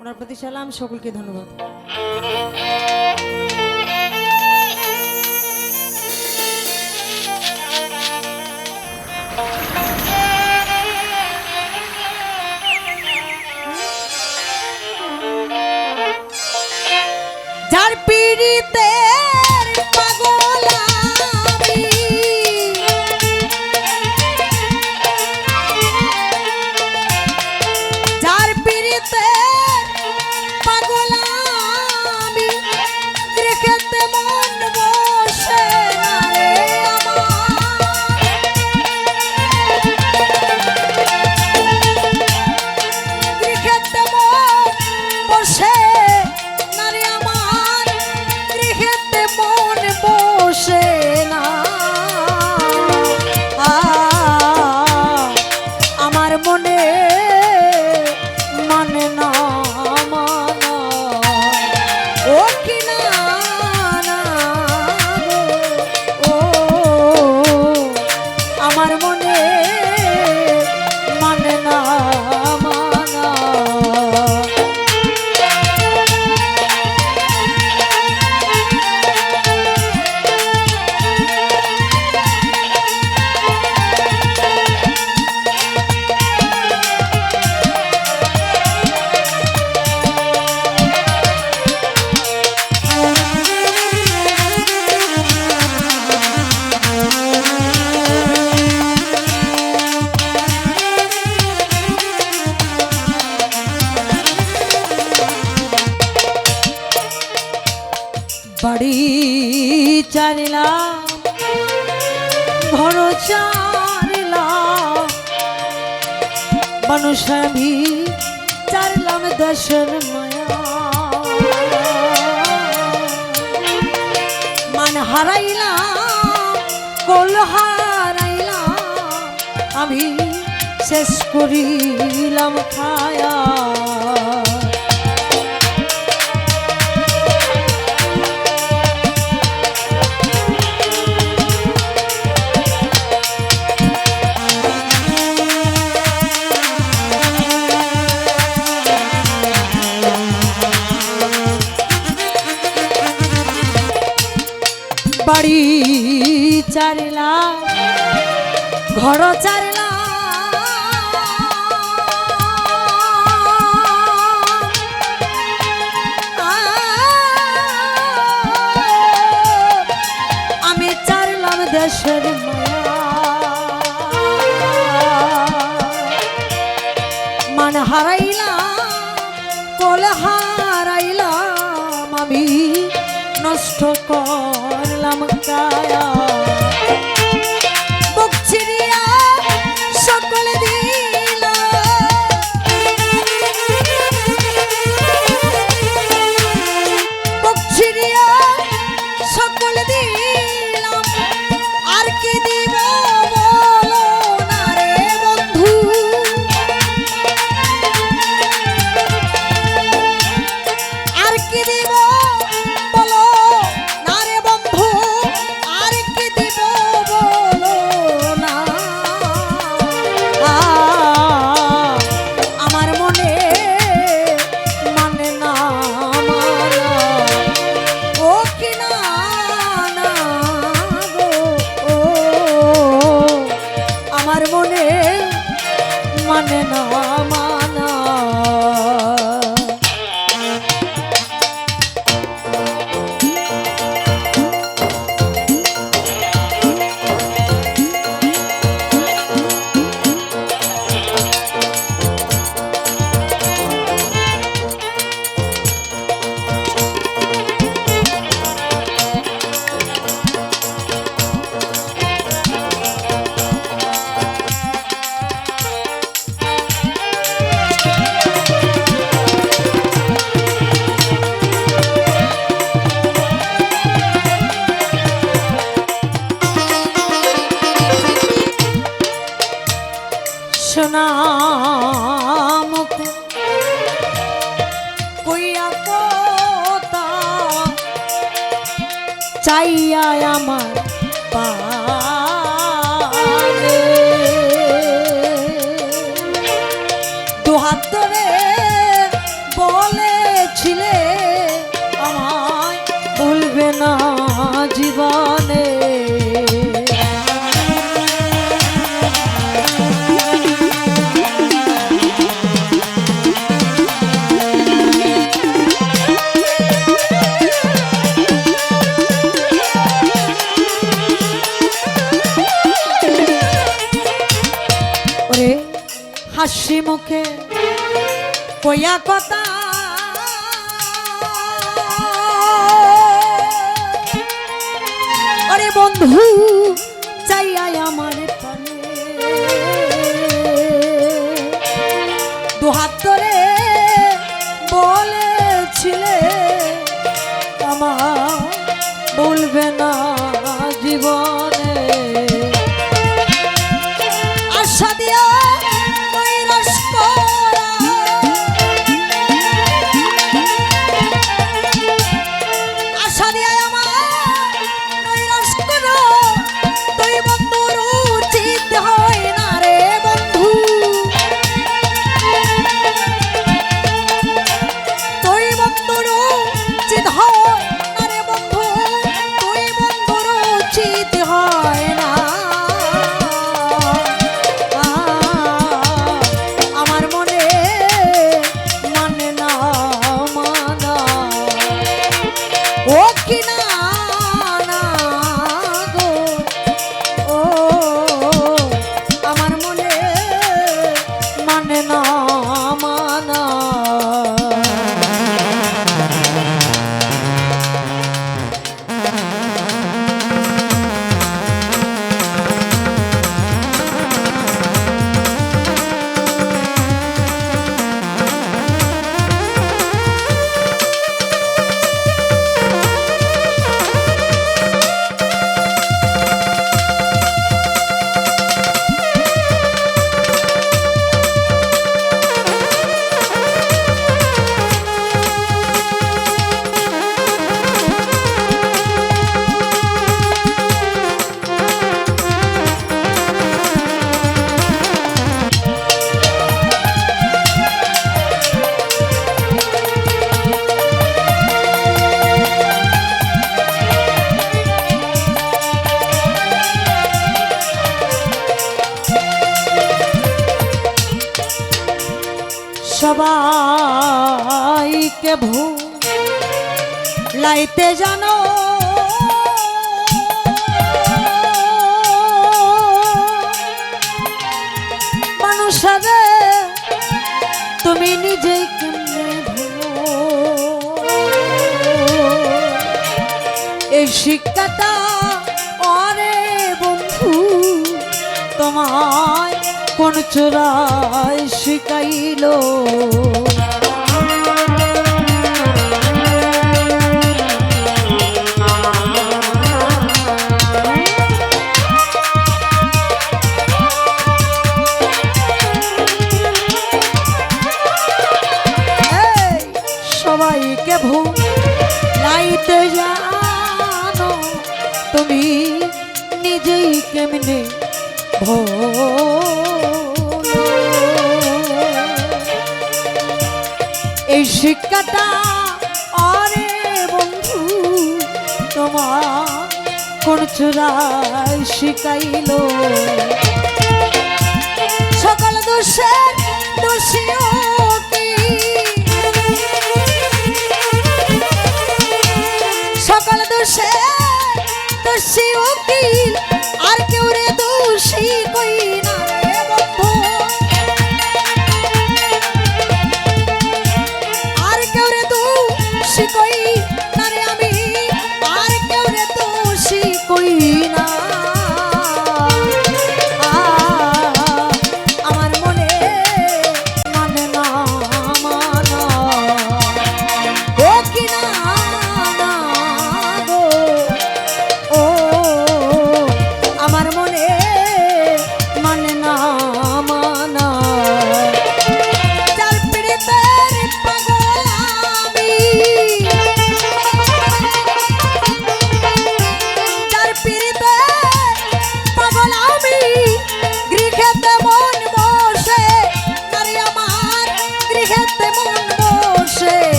ওনার প্রতি সালাম সকলকে ধন্যবাদ। না হারিলাম ভরসা হারিলাম মানুষ আমি চারলাম দর্শন মায়া। মান হারাইলাম, কল হারাইলাম, আমি শেষ করিলাম খায়া খরচার আমি চারলাম দেশের মান হারাইলাম কল হারাইলাম আমি নষ্ট করলাম গায়া সোনা কইয়া চাইয়া আমার মুখে কইয়া কথা। আরে বন্ধু সবাইকে ভূ লাইতে জানো মানুষরে তুমি নিজেই কেমনে এই শিক্ষাটা অরে বন্ধু তোমায় কোন চোরায় শিখাইলো এই, সবাইকে তুমি নিজেই কেমনে ভোলো। শিক্ষাটা আরে বন্ধু তোমার কোন চূড়ায় শিখাইল সকল দোষের দোষীও